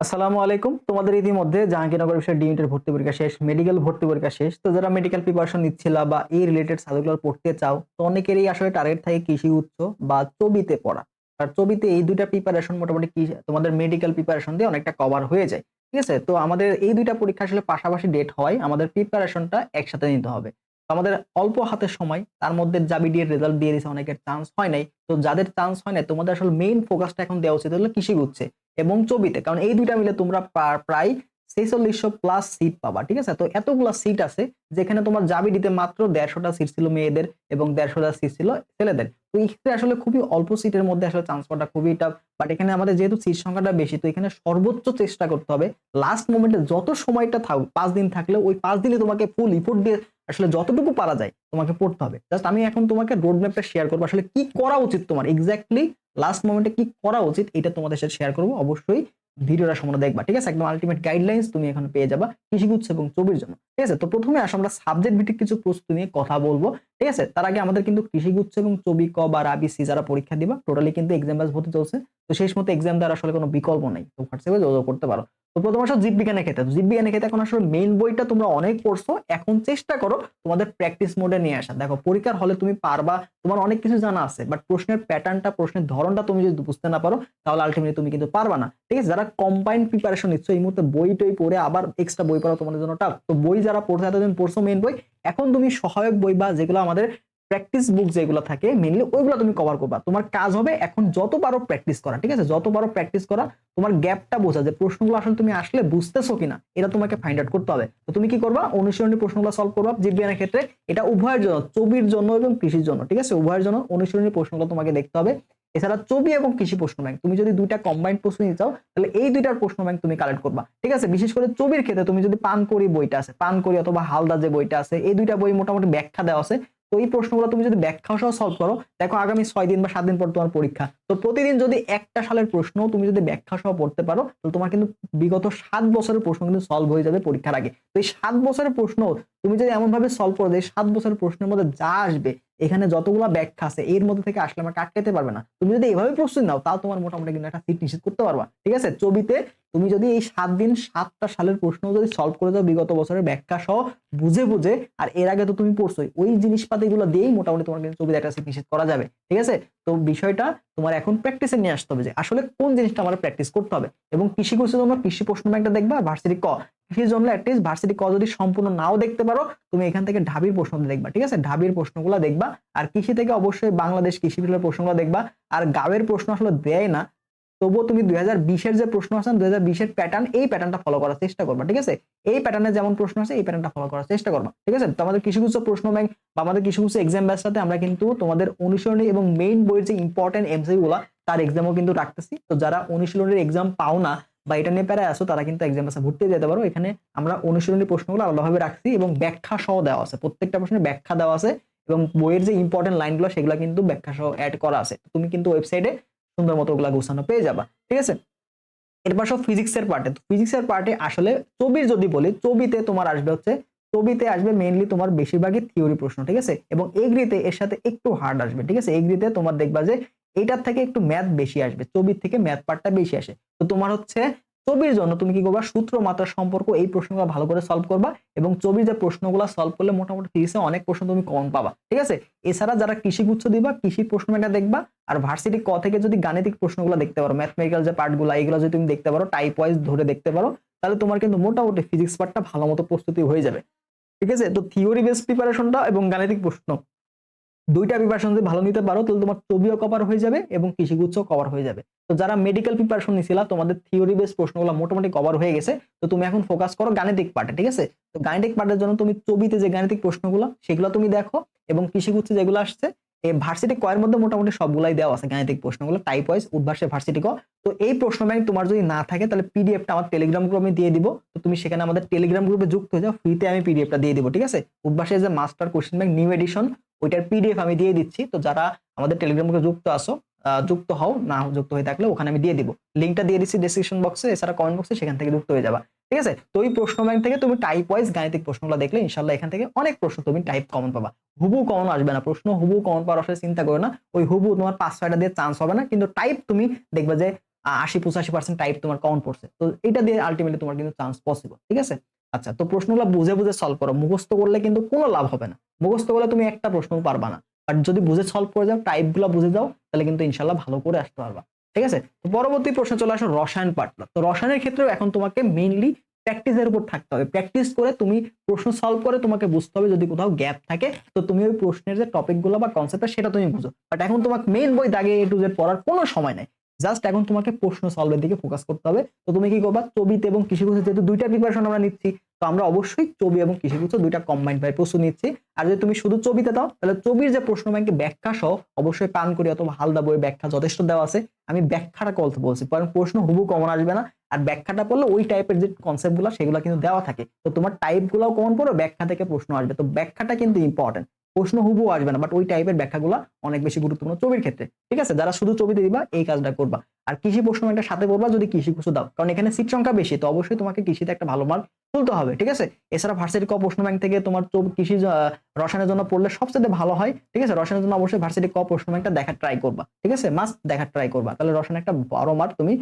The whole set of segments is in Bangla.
আসসালামু আলাইকুম। তোমাদের ইতিমধ্যে জাহাঙ্গীরনগর বিষয়ে ডিএনটের ভর্তি পরীক্ষা শেষ মেডিকেল ভর্তি পরীক্ষা শেষ। তো যারা মেডিকেল প্রিপারেশন নিচ্ছিলা বা এই রিলেটেড সাবজেক্টগুলো পড়তে চাও, তো অনেকেরই আসলে টার্গেট থাকে কৃষি উচ্চ বা চবিতে পড়া। আর চবিতে এই দুইটা প্রিপারেশন মোটামুটি কি, তোমাদের মেডিকেল প্রিপারেশন দিয়ে অনেকটা কভার হয়ে যায়। ঠিক আছে? তো আমাদের এই দুইটা পরীক্ষা আসলে পাশাপাশি ডেট হয়। আমাদের প্রিপারেশনটা একসাথে নিতে হবে। আমাদের অল্প হাতের সময়, তার মধ্যে জাবি দিয়ে রেজাল্ট দিয়ে দিয়েছে অনেকের চান্স হয় নাই। তো যাদের চান্স হয় নাই, তোমাদের আসলে মেইন ফোকাসটা এখন দেওয়া উচিত হলো কৃষি গুচ্ছে এবং চবিতে কারণ এই দুইটা মিলে তোমরা প্রায় ছেচল্লিশশো প্লাস সিট পাবা, ঠিক আছে? তো এতগুলা সিট আছে, যেখানে তোমার জাবি দিতে মাত্র দেড়শোটা সিট ছিল মেয়েদের এবং দেড়শোটা সিট ছিল ছেলেদের। তো এক্ষেত্রে আসলে খুবই অল্প সিটের মধ্যে আসলে চান্স পাওয়াটা খুবই টাফ বাট এখানে আমাদের যেহেতু সিট সংখ্যাটা বেশি, তো এখানে সর্বোচ্চ চেষ্টা করতে হবে। লাস্ট মোমেন্টে যত সময়টা থাক পাঁচ দিন থাকলে ওই পাঁচ দিনে তোমাকে ফুল ইফোর্ট দিয়ে আসলে যতটুকু পারা যায় তোমাকে পড়তে হবে। জাস্ট আমি এখন তোমাকে রোড ম্যাপটা শেয়ার করব। আসলে কি করা উচিত তোমার? এক্স্যাক্টলি লাস্ট মোমেন্টে কি করা উচিত? এটা তোমাদের সাথে শেয়ার করব। অবশ্যই ভিডিওটা সম্পূর্ণ দেখবা। ঠিক আছে? একদম আলটিমেট গাইডলাইন্স তুমি এখন পেয়ে যাবা কৃষিগুচ্ছ এবং চবির জন্য ঠিক আছে? তো প্রথমে আসো, আমরা সাবজেক্ট ভিত্তিক কিছু প্রস্তুতি নিয়ে কথা বলব। ঠিক আছে? তার আগে আমাদের কিন্তু কৃষিগুচ্ছ এবং চবি, ক বা রাবি সি যারা পরীক্ষা দিবা টোটালি কিন্তু এক্সাম ব্যাস ভর্তি চলছে। তো শেষ মতো এক্সাম দেওয়ার আসলে কোনো বিকল্প নেই। তো হোয়াটসঅ্যাপে যোগাযোগ করতে পারো। তো প্রথম আসো জীববিজ্ঞানের ক্ষেত্রে। তো জীববিজ্ঞানের ক্ষেত্রে এখন আসলে মেইন বইটা তোমরা অনেক পড়ছো, এখন চেষ্টা করো তোমাদের প্র্যাকটিস মোডে নিয়ে আসা। দেখো, পরীক্ষার হলে তুমি পারবা, তোমার অনেক কিছু জানা আছে বাট প্রশ্নের প্যাটার্নটা, প্রশ্নের ধরনটা তুমি যদি বুঝতে না পারো, তাহলে আলটিমেটলি তুমি কিন্তু পারবা না। ঠিক আছে? যারা কম্বাইন্ড প্রিপারেশন নিচ্ছ, এই মুহূর্তে বই টই পড়ে আবার এক্সট্রা বই পড়া তোমাদের জন্য টাফ তো বই যারা পড়ছে, এতদিন পড়ছো মেইন বই, এখন তুমি সহায়ক বই বা যেগুলো আমাদের প্র্যাকটিস বুক যেগুলো থাকে মেনলি ওইগুলো তুমি কভার করবা। তোমার কাজ হবে এখন যত পারো প্র্যাকটিস করা, ঠিক আছে? যত পারো প্র্যাকটিস করা, তোমার গ্যাপটা বোঝা যে প্রশ্নগুলো আসলে তুমি আসলে বুঝতেছো কিনা, এটা তোমাকে ফাইন্ড আউট করতে হবে। তো তুমি কি করবা? অনুশীলনী প্রশ্নগুলো সলভ করবা জীববিজ্ঞানের ক্ষেত্রে। এটা উভয়ের জন্য চবির জন্য এবং কৃষির জন্য, ঠিক আছে? উভয়ের জন্য অনুশীলনী প্রশ্নগুলো তোমাকে দেখতে হবে। এছাড়া ছবি এবং কৃষি প্রশ্ন ব্যাংক তুমি যদি দুইটা কম্বাইন্ড প্রশ্ন নিতে চাও, তাহলে এই দুইটার প্রশ্ন ব্যাংক তুমি কালেক্ট করবা, ঠিক আছে? বিশেষ করে ছবির ক্ষেত্রে তুমি যদি পান করি বইটা আছে পান করি অথবা হালদা যে বইটা আছে, এই দুইটা বই মোটামুটি ব্যাখ্যা দেওয়া আছে। তো এই প্রশ্নগুলো তুমি যদি ব্যাখ্যা সহ সলভ করো, দেখো আগামী ছয় দিন বা সাত দিন পর তোমার পরীক্ষা। তো প্রতিদিন যদি একটা সালের প্রশ্ন তুমি যদি ব্যাখ্যা সহ পড়তে পারো, তাহলে তোমার কিন্তু বিগত সাত বছরের প্রশ্ন কিন্তু সলভ হয়ে যাবে পরীক্ষার আগে। তো এই সাত বছরের প্রশ্ন তুমি যদি এমন ভাবে সলভ করো যে সাত বছরের প্রশ্নের মধ্যে যা আসবে, এখানে যতগুলো ব্যাখ্যা আছে, এর মধ্যে থেকে আসলে আমার কাটকাতে পারবে না? তুমি যদি এভাবে প্রস্তুতি নাও, তাও তোমার মোটামুটি কিন্তু একটা সিট নিশ্চিত করতে পারবা। ঠিক আছে? ছবিতে তুমি যদি এই সাত দিন সাতটা সালের প্রশ্ন যদি সলভ করে দাও বিগত বছরের ব্যাখ্যা সহ, বুঝে বুঝে, আর এর আগে তো তুমি পড়ছোই, ওই জিনিসপাতিগুলো দিয়েই মোটামুটি তোমার কিন্তু ছবিতে একটা নিশ্চিত করা যাবে, ঠিক আছে? তো বিষয়টা তোমার এখন প্র্যাকটিসে নিয়ে আসতে হবে যে, আসলে কোন জিনিসটা আমার প্র্যাকটিস করতে হবে? এবং কৃষি কোর্সে তোমরা কৃষি প্রশ্ন ব্যাংকটা দেখবা ভার্সিটি ক। কৃষির জন্য অ্যাটলিস্ট ভার্সিটি ক যদি সম্পূর্ণ নাও দেখতে পারো, তুমি এখান থেকে ঢাবির প্রশ্ন দেখবা, ঠিক আছে? ঢাবির প্রশ্নগুলো দেখবা, আর কৃষি থেকে অবশ্যই বাংলাদেশ কৃষি বিভাগের প্রশ্নগুলো দেখবা, আর গাবের প্রশ্ন আসলে দেয় না তবুও তুমি দুই হাজার বিশের যে প্রশ্ন আছে দুই হাজার বিশের প্যাটার্ন এই প্যাটার্নটা ফলো করার চেষ্টা করবা, ঠিক আছে? এই প্যাটার্নে যেমন প্রশ্ন আছে, এই প্যাটার্নটা ফলো করার চেষ্টা করবা, ঠিক আছে? তো আমাদের কিছু প্রশ্ন ব্যাংক বা আমাদের কৃষিগুচ্ছ এক্সাম ব্যাচটাতে আমরা কিন্তু তোমাদের অনুসরণী এবং মেইন বইয়ের যে ইম্পর্টেন্ট এমসি গুলা, তার এক্সামও কিন্তু রাখতেছি। তো যারা অনুশীলনের এক্সাম পাও না বা এটা নিয়ে প্যারায় আসো তারা কিন্তু এক্সাম ব্যাচে ভর্তি যেতে পারো। এখানে আমরা অনুশীলনী প্রশ্নগুলো আলাদাভাবে রাখছি এবং ব্যাখ্যা সহ দেওয়া আছে। প্রত্যেকটা প্রশ্নের ব্যাখ্যা দেওয়া আছে এবং বইয়ের যে ইম্পর্টেন্ট লাইনগুলো সেগুলো কিন্তু ব্যাখ্যা সহ অ্যাড করা আছে। তুমি কিন্তু ওয়েবসাইটে সুন্দর মতো ওগুলা গোছানো পেয়ে যাবা, ঠিক আছে? এরপর সব ফিজিক্সের পার্টে ফিজিক্সের পার্টে আসলে ছবির যদি বলি, ছবিতে তোমার আসবে হচ্ছে, ছবিতে আসবে মেইনলি তোমার বেশিরভাগই থিওরি প্রশ্ন, ঠিক আছে? এবং এগ্রিতে এর সাথে একটু হার্ড আসবে, ঠিক আছে? এগ্রিতে তোমার দেখবা যে, এটার থেকে একটু ম্যাথ বেশি আসবে, ছবির থেকে ম্যাথ পার্টটা বেশি আসে। তো তোমার হচ্ছে ছবির জন্য তুমি কি করবা? সূত্র মাত্রা সম্পর্ক এই প্রশ্নগুলো ভালো করে সলভ করবা এবং ছবির যে প্রশ্নগুলো সলভ করলে মোটামুটি ফিজিক্সে অনেক প্রশ্ন তুমি কমন পাবা, ঠিক আছে? এছাড়া যারা কৃষি গুচ্ছ দিবা, কৃষি প্রশ্ন এটা দেখবা আর ভার্সিটি ক থেকে যদি গাণিতিক প্রশ্নগুলো দেখতে পারো ম্যাথমেটিক্যাল যে পার্টগুলো এগুলো যদি তুমি দেখতে পারো টাইপ ওয়াইজ ধরে দেখতে পারো, তাহলে তোমার কিন্তু মোটামুটি ফিজিক্স পার্টটা ভালো মতো প্রস্তুতি হয়ে যাবে, ঠিক আছে? তো থিওরি বেস প্রিপারেশনটা এবং গাণিতিক প্রশ্ন দুইটা প্রিপারেশন যদি ভালো নিতে পারো, তাহলে তোমার ছবিও কভার হয়ে যাবে এবং কৃষিগুচ্ছ কভার হয়ে যাবে। তো যারা মেডিকেল প্রিপারেশন নিছিলা, তোমাদের থিওরি বেস প্রশ্নগুলো মোটামুটি কভার হয়ে গেছে। তো তুমি এখন ফোকাস করো গাণিতিক পার্টে ঠিক আছে? তো গাণিতিক পার্টের জন্য তুমি ছবিতে যে গাণিতিক প্রশ্নগুলো, সেগুলো তুমি দেখো এবং কৃষিগুচ্ছে যেগুলো আসছে এই ভার্সিটি কয়ের মধ্যে মোটামুটি সবগুলাই দেওয়া আছে গাণিতিক প্রশ্নগুলো টাইপ ওয়াইজ উদ্ভাসে ভার্সিটি ক। তো এই প্রশ্ন ব্যাংক তোমার যদি না থাকে, তাহলে পিডিএফটা আমার টেলিগ্রাম গ্রুপে দিয়ে দিব। তো তুমি সেখানে আমাদের টেলিগ্রাম গ্রুপে যুক্ত হয়ে যাও ফ্রিতে আমি পিডিএফটা দিয়ে দিব, ঠিক আছে? উদ্ভাসের যে master question bank new edition ওইটার পিডিএফ আমি দিয়ে দিচ্ছি। তো যারা আমাদের টেলিগ্রাম গ্রুপে যুক্ত আসো যুক্ত হও, না যুক্ত হয়ে থাকলে ওখানে আমি দিয়ে দিব। লিঙ্কটা দিয়ে দিচ্ছি ডেসক্রিপশন বক্সে এছাড়া কমেন্ট বক্সে সেখান থেকে যুক্ত হয়ে যাবা। ঠিক আছে? তো ওই প্রশ্ন ব্যাংক থেকে তুমি টাইপ ওয়াইজ গাণিতিক প্রশ্নগুলো দেখলে ইনশাল্লাহ এখান থেকে অনেক প্রশ্ন তুমি টাইপ কমন পাবা। হুবু কমন আসবে না। প্রশ্ন হুবু কমন পাওয়ার আসলে চিন্তা করো না। ওই হুবু তোমার পাঁচ ছয়টা দিয়ে চান্স হবে না, কিন্তু টাইপ তুমি দেখবে যে আশি, পঁচাশি পার্সেন্ট টাইপ তোমার কমন পড়ছে। তো এটা দিয়ে আলটিমেটলি তোমার কিন্তু চান্স পসিবল ঠিক আছে? আচ্ছা তো প্রশ্নগুলো বুঝে বুঝে সলভ করো। মুখস্থ করলে কিন্তু কোনো লাভ হবে না। মুখস্থ করলে তুমি একটা প্রশ্ন পারবা না। আর যদি বুঝে সলভ করে যাও টাইপগুলো বুঝে যাও, তাহলে কিন্তু ইনশাল্লাহ ভালো করে আসতে পারবা। ঠিক আছে? তো পরবর্তী প্রশ্ন চলে আসো রসায়ন পার্টটা তো রসায়নের ক্ষেত্রেও এখন তোমাকে মেইনলি প্র্যাকটিসের উপর থাকতে হবে। প্র্যাকটিস করে তুমি প্রশ্ন সলভ করে তোমাকে বুঝতে হবে যদি কোথাও গ্যাপ থাকে, তো তুমি ওই প্রশ্নের যে টপিকগুলো বা কনসেপ্টটা সেটা তুমি বুঝো। বাট এখন তোমাকে মেইন বই দাগে এ টু জেড পড়ার কোনো সময় নাই। জাস্ট এখন তোমাকে প্রশ্ন সলভের দিকে ফোকাস করতে হবে। তো তুমি কি করবা? ছবিতে এবং কৃষিগুচ্ছ যেহেতু দুইটা প্রিপারেশন আমরা নিচ্ছি, তো আমরা অবশ্যই ছবি এবং কৃষিগুচ্ছ দুইটা কম্বাইন্ড ভাবে প্রস্তুত নিচ্ছি। আর যদি তুমি শুধু ছবিতে দাও, তাহলে ছবির যে প্রশ্ন ব্যাংকে ব্যাখ্যা সহ অবশ্যই পান করি অথবা হালদা বইয়ের ব্যাখ্যা যথেষ্ট দেওয়া আছে। আমি ব্যাখ্যাটা কথা বলছি, কারণ প্রশ্ন হুবু কমন আসবে না। আর ব্যাখ্যাটা পড়লে ওই টাইপের যে কনসেপ্টগুলো, সেগুলো কিন্তু দেওয়া থাকে। তো তোমার টাইপ গুলাও কমন পড়ো, ব্যাখ্যা থেকে প্রশ্ন আসবে। তো ব্যাখ্যাটা কিন্তু ইম্পর্টেন্ট প্রশ্ন হুবু আসবে না বাট ওই টাইপের ব্যাখ্যাগুলো অনেক বেশি গুরুত্বপূর্ণ ছবির ক্ষেত্রে। ঠিক আছে? যারা শুধু ছবিতে দিবা, এই কাজটা করবা। আর কৃষি প্রশ্ন একটা সাথে করবা যদি কৃষি কিছু দাও। কারণ এখানে সিট সংখ্যা বেশি, তো অবশ্যই তোমাকে কৃষিতে একটা ভালো মার্ক তুলতে হবে, ঠিক আছে? এছাড়া ভার্সিটি ক প্রশ্ন ব্যাংক থেকে তোমার কৃষি রসায়নের জন্য পড়লে সবচেয়ে ভালো হয়, ঠিক আছে? রসায়নের জন্য অবশ্যই ভার্সিটি ক প্রশ্ন ব্যাংকটা দেখার ট্রাই করবা, ঠিক আছে? মাস্ট দেখার ট্রাই করবা। তাহলে রসায়ন একটা বড় মার্ক তুমি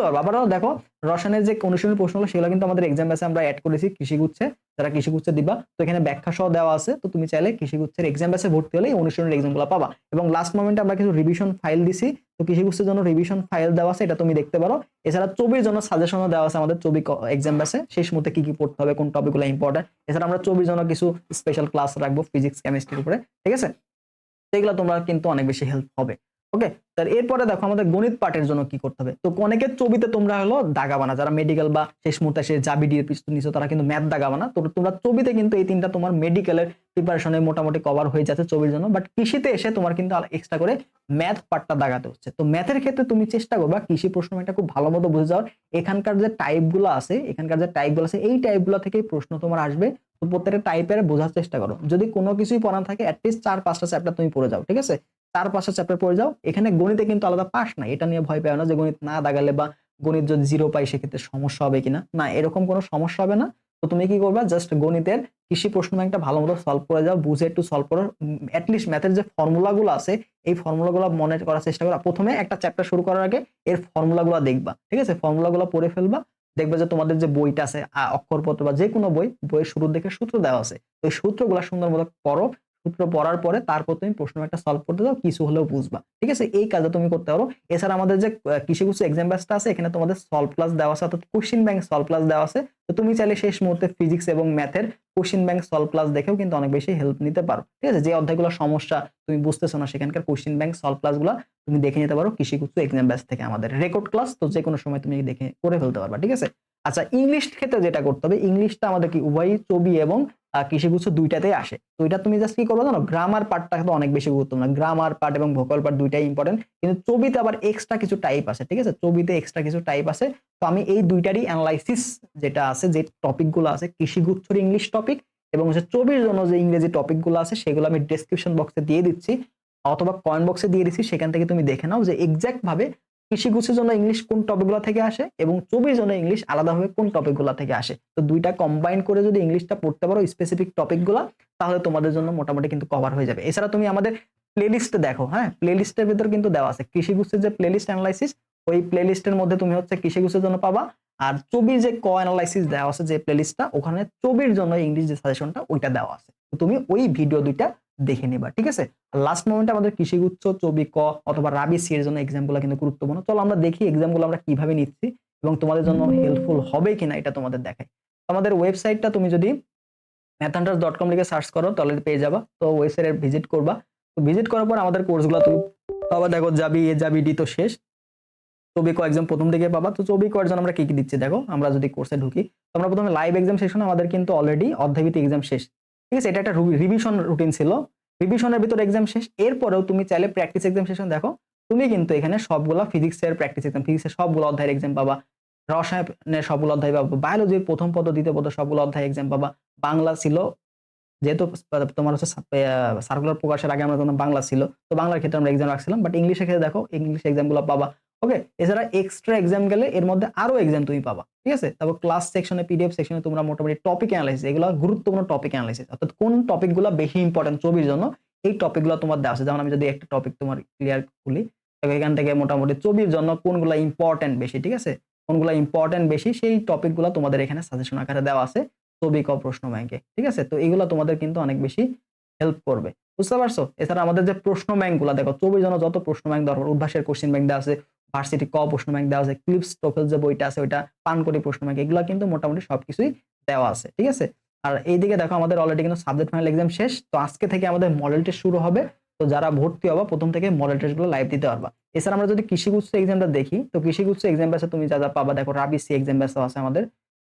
পারবা আবারও দেখো, রসায়নের যে অনুশীলনী প্রশ্নগুলো সেগুলো কিন্তু আমাদের এক্সাম ব্যাসে আমরা অ্যাড করেছি কৃষিগুচ্ছে যারা কৃষিগুচ্ছে দিবা। তো এখানে ব্যাখ্যা সহ দেওয়া আছে, তো তুমি চাইলে কৃষিগুচ্ছের এক্সাম ব্যাসে ভর্তি হলে অনুশীলনের এক্সামগুলো পাবা। এবং লাস্ট মোমেন্টে আমরা কিছু রিভিশন ফাইল দিছি, তো কৃষিগুচ্ছের জন্য রিভিশন ফাইল দেওয়া আছে, এটা তুমি দেখতে পারো। এছাড়া ছবির জন্য সাজেশনও দেওয়া আছে আমাদের ছবি এক্সাম ব্যাসে শেষ মুহূর্তে কি কি পড়তে হবে, কোন টপিকগুলো ইম্পর্টেন্ট এছাড়া আমরা ছবির জন্য কিছু স্পেশাল ক্লাস রাখব ফিজিক্স কেমিস্ট্রির উপরে, ঠিক আছে? সেগুলো তোমরা কিন্তু অনেক বেশি হেল্প হবে। ওকে তার এরপরে দেখো আমাদের গণিত পাঠের জন্য কি করতে হবে? তো অনেকের ছবিতে তোমরা হলো দাগা বানা, যারা মেডিকেল বা শেষ মুহূর্তে সে জাবি দিয়ে পিস্তল নিছো, তারা কিন্তু ম্যাথ দাগা বানা। তো তোমরা ছবিতে কিন্তু এই তিনটা তোমার মেডিকেলের প্রিপারেশনে মোটামুটি কভার হয়ে যাচ্ছে ছবির জন্য। বাট কৃষিতে এসে তোমার কিন্তু এক্সট্রা করে ম্যাথ পার্টটা দাগাতে হচ্ছে। তো ম্যাথের ক্ষেত্রে তুমি চেষ্টা করবা কৃষি প্রশ্ন একটা খুব ভালো মতো বুঝে যাওয়ার। এখানকার যে টাইপগুলো আছে, এখানকার যে টাইপগুলো আছে, এই টাইপগুলো থেকেই প্রশ্ন তোমার আসবে। তো প্রত্যেকটা টাইপের বোঝার চেষ্টা করো। যদি কোনো কিছুই পড়া থাকে অ্যাটলিস্ট চার পাঁচটা চ্যাপ্টার তুমি পড়ে যাও, ঠিক আছে? চার পাঁচটা চ্যাপ্টার পড়ে যাও। এখানে গণিতে কিন্তু আলাদা পাস না এটা নিয়ে ভয় পেও না যে গণিত না দাগালে বা গণিত যদি জিরো পাই সেক্ষেত্রে সমস্যা হবে কিনা? না, এরকম কোনো সমস্যা হবে না। তো তুমি কি করবা? জাস্ট গণিতের কৃষি প্রশ্ন ব্যাংকটা ভালো মতো সলভ করে যাও, বুঝে একটু সলভ করো। অ্যাটলিস্ট ম্যাথের যে ফর্মুলাগুলো আছে, এই ফর্মুলাগুলো মনে করার চেষ্টা করো। প্রথমে একটা চ্যাপ্টার শুরু করার আগে এর ফর্মুলাগুলো দেখবা, ঠিক আছে? ফর্মুলাগুলো পড়ে ফেলবা। দেখবে যে তোমাদের যে বইটা আছে অক্ষরপত্র বা যে কোনো বই, বইয়ের শুরুর দিকে সূত্র দেওয়া আছে। ওই সূত্রগুলো সুন্দর মতো পড়ো। সূত্র পড়ার পরে তারপর তুমি প্রশ্ন একটা সলভ করতে দাও, কিছু হলেও বুঝবা। ঠিক আছে? এই কাজটা তুমি করতে পারো। এছাড়া আমাদের যে কৃষিগুচ্ছ এক্সাম ব্যাচটা আছে, এখানে তোমাদের সলভ প্লাস দেওয়া আছে, অর্থাৎ কোশ্চিন ব্যাংক সলভ প্লাস দেওয়া আছে। তো তুমি চাইলে শেষ মুহূর্তে ফিজিক্স এবং ম্যাথের কোশ্চিন ব্যাংক সলভ প্লাস দেখেও কিন্তু অনেক বেশি হেল্প নিতে পারো। ঠিক আছে? যে অধ্যায়গুলো সমস্যা তুমি বুঝতেছো না, সেখানকার কোশ্চিন ব্যাংক সলভ প্লাসগুলো তুমি দেখে নিতে পারো কৃষিগুচ্ছ এক্সাম ব্যাচ থেকে আমাদের। রেকর্ড ক্লাস তো যে কোনো সময় তুমি দেখে করে ফেলতে পারবা। ঠিক আছে? আচ্ছা ইংলিশ ক্ষেত্রে যেটা করতে হবে ইংলিশটা আমাদের কি উভয়ই ছবি এবং কৃষিগুচ্ছ দুইটাতেই আসে। তো এটা তুমি জাস্ট কি করব জানো? গ্রামার পার্টটা তো অনেক বেশি গুরুত্বপূর্ণ। গ্রামার পার্ট এবং ভোকাল পার্ট দুইটাই ইম্পর্টেন্ট কিন্তু ছবিতে আবার এক্সট্রা কিছু টাইপ আছে, ঠিক আছে? ছবিতে এক্সট্রা কিছু টাইপ আছে। তো আমি এই দুইটারই অ্যানালাইসিস যেটা আছে, যে টপিকগুলো আছে, কৃষিগুচ্ছর ইংলিশ টপিক এবং হচ্ছে ছবির জন্য যে ইংরেজি টপিকগুলো আছে, সেগুলো আমি ডেসক্রিপশন বক্সে দিয়ে দিচ্ছি। অথবা কয়েন বক্সে দিয়ে দিচ্ছি। সেখান থেকে তুমি দেখে নাও যে এক্সাক্ট ভাবে কৃষিগুচ্ছের জন্য ইংলিশ কোন টপিকগুলো থেকে আসে এবং ছবির জন্য ইংলিশ আলাদাভাবে কোন টপিকগুলো থেকে আসে? তো দুইটা কম্বাইন করে যদি ইংলিশটা পড়তে পারো স্পেসিফিক টপিকগুলো তাহলে তোমাদের জন্য মোটামুটি কিন্তু কভার হয়ে যাবে। এছাড়া তুমি আমাদের প্লেলিস্টে দেখো হ্যাঁ? প্লেলিস্টের ভিতর কিন্তু দেওয়া আছে। কৃষিগুচ্ছের যে প্লেলিস্ট অ্যানালাইসিস ওই প্লেলিস্টের মধ্যে তুমি হচ্ছে কৃষিগুচ্ছের জন্য পাবা। আর ছবির যে ক অ্যানালাইসিস দেওয়া আছে যে প্লেলিস্টটা ওখানে ছবির জন্য ইংলিশ যে সাজেশনটা ওইটা দেওয়া আছে। তুমি ওই ভিডিও দুইটা দেখে নিবা, ঠিক আছে? লাস্ট মোমেন্টে আমাদের কৃষিগুচ্ছ ছবি ক অথবা রাবি সি এর জন্য এক্সামগুলো কিন্তু গুরুত্বপূর্ণ। চলো আমরা দেখি এক্সামগুলো আমরা কীভাবে নিচ্ছি এবং তোমাদের জন্য হেল্পফুল হবে কিনা এটা তোমাদের দেখাই। আমাদের ওয়েবসাইটটা তুমি যদি ম্যাথান্ডার্স ডট কম লিখে সার্চ করো, তাহলে পেয়ে যাবা। তো ওয়েবসাইটে ভিজিট করবা। তো ভিজিট করার পর আমাদের কোর্সগুলো তুমি পাবা। দেখো, যাবি, এ যাবি, ডি তো শেষ। ছবি ক এক্সাম প্রথম থেকে পাবা। তো ছবি কয়ের জন্য আমরা কি কি দিচ্ছি দেখো, আমরা যদি কোর্সে ঢুকি। আমরা প্রথমে লাইভ এক্সাম সেশনে আমাদের কিন্তু অলরেডি অধ্যায়ভিত্তিক এক্সাম শেষ। ঠিক আছে, এটা একটা রিভিশন রুটিন ছিল। রিভিশনের ভিতরে এক্সাম শেষ, এরপরেও তুমি চাইলে প্র্যাকটিস এক্সাম দেখো, তুমি কিন্তু এখানে সবগুলো ফিজিক্সের প্র্যাকটিস এক্সাম ফিজিক্সের সবগুলো অধ্যায়ের এক্সাম পাবা, রসায়নের সবগুলো অধ্যায় পাবা বায়োলজির প্রথম পদ, দ্বিতীয় পদ সবগুলো অধ্যায় এক্সাম পাবা। বাংলা ছিল, যেহেতু তোমার হচ্ছে সার্কুলার প্রকাশের আগে আমরা বাংলা ছিল, তো বাংলার ক্ষেত্রে আমরা এক্সাম রাখছিলাম বাট ইংলিশের ক্ষেত্রে দেখো ইংলিশ এক্সামগুলো পাবা। ওকে এছাড়া এক্সট্রা এক্সাম গেলে এর মধ্যে আরও এক্সাম তুমি পাবা, ঠিক আছে? তারপর ক্লাস সেকশনে পিডিএফ সেকশনে তোমরা মোটামুটি টপিক অ্যানালাইসিস এগুলো গুরুত্বপূর্ণ টপিক অ্যানালাইসিস অর্থাৎ কোন টপিকগুলো বেশি ইম্পর্টেন্ট ছবির জন্য, এই টপিকগুলো তোমার দেওয়া আছে। যেমন আমি যদি একটা টপিক তোমার ক্লিয়ার খুলি এখান থেকে মোটামুটি ছবির জন্য কোনগুলো ইম্পর্টেন্ট বেশি, ঠিক আছে? কোনগুলো ইম্পর্টেন্ট বেশি, সেই টপিকগুলো তোমাদের এখানে সাজেশন আকারে দেওয়া আছে ছবি ক প্রশ্ন ব্যাংকে ঠিক আছে? তো এগুলো তোমাদের কিন্তু অনেক বেশি হেল্প করবে। বুঝতে পারছ? এছাড়া আমাদের যে প্রশ্ন ব্যাংকগুলো দেখো চব্বিশ জন্য যত প্রশ্ন ব্যাংক দরকার, উদ্ভাসের কোশ্চেন ব্যাংক দেওয়া আছে ভার্সিটি ক প্রশ্ন ব্যাংক দেওয়া আছে ক্লিপস টোফেল যে বইটা আছে ওইটা পানকড়ি প্রশ্ন ব্যাংক এগুলো কিন্তু মোটামুটি সবকিছুই দেওয়া আছে, ঠিক আছে? আর এইদিকে দেখো আমাদের অলরেডি কিন্তু সাবজেক্ট ফাইনাল এক্সাম শেষ, তো আজকে থেকে আমাদের মডেল টেস্ট শুরু হবে, তো যারা ভর্তি হবা, প্রথম থেকে মডেল টেস্টগুলো লাইভ দিতে পারবা। এছাড়া আমরা যদি কৃষিগুচ্ছ এক্সামটা দেখি, তো কৃষিগুচ্ছ এক্সাম ব্যাসে তুমি যা যা পাবা, দেখো রাবি সি এক্সাম ব্যাসও আছে আমাদের,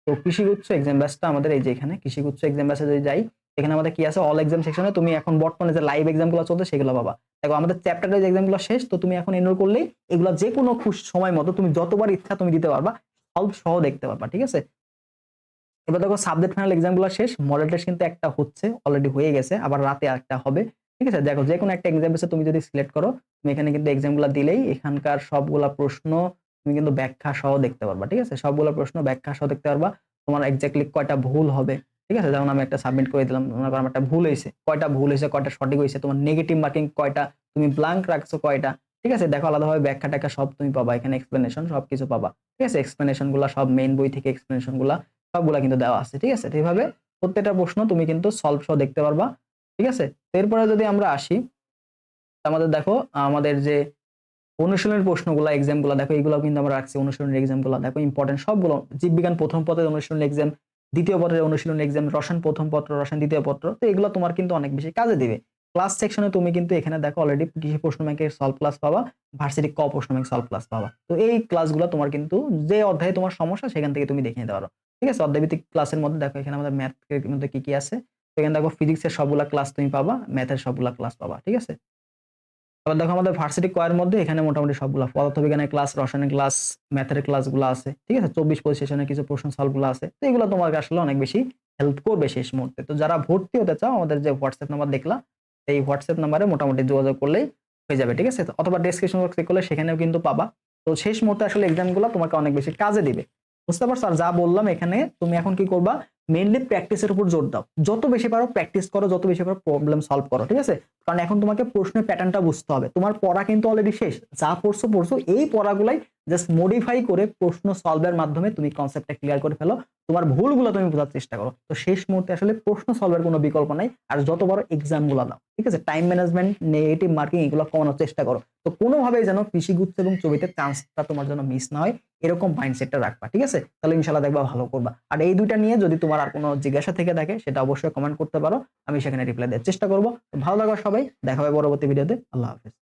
তো কৃষিগুচ্ছ এক্সাম ব্যাসটা আমাদের এই যে এখানে কৃষিগুচ্ছ এক্সাম ব্যাসে যদি যাই এখানে আমাদের কি আছে? অল এক্সাম সেকশনে তুমি এখন বর্তমানে যে লাইভ এক্সামগুলো চলছে সেগুলো পাবা। দেখো, আমাদের চ্যাপ্টারের যে এক্সামগুলো শেষ, তো তুমি এখন এনরোল করলেই এগুলো যে কোনো খুশ সময় মতো তুমি যতবার ইচ্ছা তুমি দিতে পারবা সলভ সহ দেখতে পারবা, ঠিক আছে? এবার দেখো সাবজেক্ট ফাইনাল এক্সামগুলো শেষ মডেল টেস্ট কিন্তু একটা হচ্ছে অলরেডি হয়ে গেছে, আবার রাতে একটা হবে, ঠিক আছে? দেখো যে কোনো একটা এক্সাম বেসে তুমি যদি সিলেক্ট করো, তুমি এখানে কিন্তু এক্সামগুলো দিলেই এখানকার সবগুলা প্রশ্ন তুমি কিন্তু ব্যাখ্যা সহ দেখতে পারবা, ঠিক আছে? সবগুলো প্রশ্ন ব্যাখ্যা সহ দেখতে পারবা, তোমার এক্স্যাক্টলি কয়টা ভুল হবে। ঠিক আছে? যেমন আমি একটা সাবমিট করে দিলাম, মনে করো একটা ভুল হয়েছে। কয়টা ভুল হয়েছে, কয়টা সঠিক হয়েছে, তোমার নেগেটিভ মার্কিং কয়টা, তুমি ব্লাঙ্ক রাখছো কয়টা, ঠিক আছে? দেখো আলাদাভাবে ব্যাখ্যা টাকা সব তুমি পাবা। এখানে এক্সপ্লেনেশন সব কিছু পাবা, ঠিক আছে? এক্সপ্লেনেশনগুলা সব মেইন বই থেকে এক্সপ্লেনেশনগুলা, সবগুলা কিন্তু দেওয়া আছে, ঠিক আছে? এইভাবে প্রত্যেকটা প্রশ্ন তুমি কিন্তু সলভ সহ দেখতে পারবা, ঠিক আছে? এরপরে যদি আমরা আসি আমাদের দেখো, আমাদের যে অনুশীলনের প্রশ্নগুলো এক্সামগুলো দেখো এগুলো কিন্তু আমরা রাখছি, অনুশীলনের এক্সামগুলো দেখো ইম্পর্টেন্ট সবগুলো, জীববিজ্ঞান প্রথম পত্রের অনুশীলনের এক্সাম দ্বিতীয় পত্রের অনুশীলন এক্সাম রসায়ন প্রথম পত্র, রসায়ন দ্বিতীয় পত্র, তো এগুলো তোমার কিন্তু অনেক বেশি কাজে দিবে। ক্লাস সেকশনে তুমি কিন্তু এখানে দেখো অলরেডি কৃষি প্রশ্ন ব্যাংকের সলভ ক্লাস পাবা ভার্সিটি ক প্রশ্ন ব্যাংক সলভ ক্লাস পাবা। তো এই ক্লাসগুলো তোমার কিন্তু যে অধ্যায়ে তোমার সমস্যা সেখান থেকে তুমি দেখে নিতে পারো। ঠিক আছে? অধ্যায়ভিত্তিক ক্লাসের মধ্যে দেখো এখানে আমাদের ম্যাথের মধ্যে কি কি আছে। তো এখানে দেখো ফিজিক্সের সবগুলা ক্লাস তুমি পাবা ম্যাথের সবগুলা ক্লাস পাবা। ঠিক আছে? আবার দেখো আমাদের ভার্সিটি কয়ের মধ্যে এখানে মোটামুটি সবগুলো পদার্থবিজ্ঞানের ক্লাস রসায়নের ক্লাস ম্যাথের ক্লাসগুলো আছে, ঠিক আছে? চব্বিশ পঁচিশ সেশনের কিছু প্রশ্ন সলভগুলো আছে। তো এগুলো তোমাকে আসলে অনেক বেশি হেল্প করবে শেষ মুহূর্তে। তো যারা ভর্তি হতে চাও, আমাদের যে হোয়াটসঅ্যাপ নাম্বার দেখলাম এই হোয়াটসঅ্যাপ নাম্বারে মোটামুটি যোগাযোগ করলেই হয়ে যাবে, ঠিক আছে? অথবা ডেসক্রিপশন বক্স করলে সেখানেও কিন্তু পাবা। তো শেষ মুহূর্তে আসলে এক্সামগুলো তোমাকে অনেক বেশি কাজে দিবে। বুঝতে পারছ? আর যা বললাম এখানে, তুমি এখন কি করবা? মেইনলি প্র্যাকটিসের উপর জোর দাও। যত বেশি পারো প্র্যাকটিস করো, যত বেশি পারো প্রবলেম সলভ করো, ঠিক আছে? কারণ এখন তোমাকে প্রশ্নের প্যাটার্নটা বুঝতে হবে। তোমার পড়া কিন্তু অলরেডি শেষ। যা পড়ছো পড়ছো, এই পড়াগুলাই জাস্ট মডিফাই করে প্রশ্ন সলভের মাধ্যমে তুমি কনসেপ্টটা ক্লিয়ার করে ফেলো। তোমার ভুলগুলো তুমি বোঝার চেষ্টা করো। তো শেষ মুহূর্তে আসলে প্রশ্ন সলভের কোনো বিকল্প নাই। আর যত বড় এক্সামগুলো দাও, ঠিক আছে? টাইম ম্যানেজমেন্ট নেগেটিভ মার্কিং এগুলো কমানোর চেষ্টা করো। তো কোনোভাবেই যেন কৃষিগুচ্ছ এবং ছবিতে চান্সটা তোমার জন্য মিস না হয়, এরকম মাইন্ডসেটটা রাখবা, ঠিক আছে? তাহলে ইনশাল্লাহ দেখবা ভালো করবা। আর এই দুইটা নিয়ে যদি তোমার আর কোনো জিজ্ঞাসা থেকে থাকে, সেটা অবশ্যই কমেন্ট করতে পারো। আমি সেখানে রিপ্লাই দেওয়ার চেষ্টা করব। ভালো লাগা সবাই। দেখা হবে পরবর্তী ভিডিওতে আল্লাহ হাফেজ।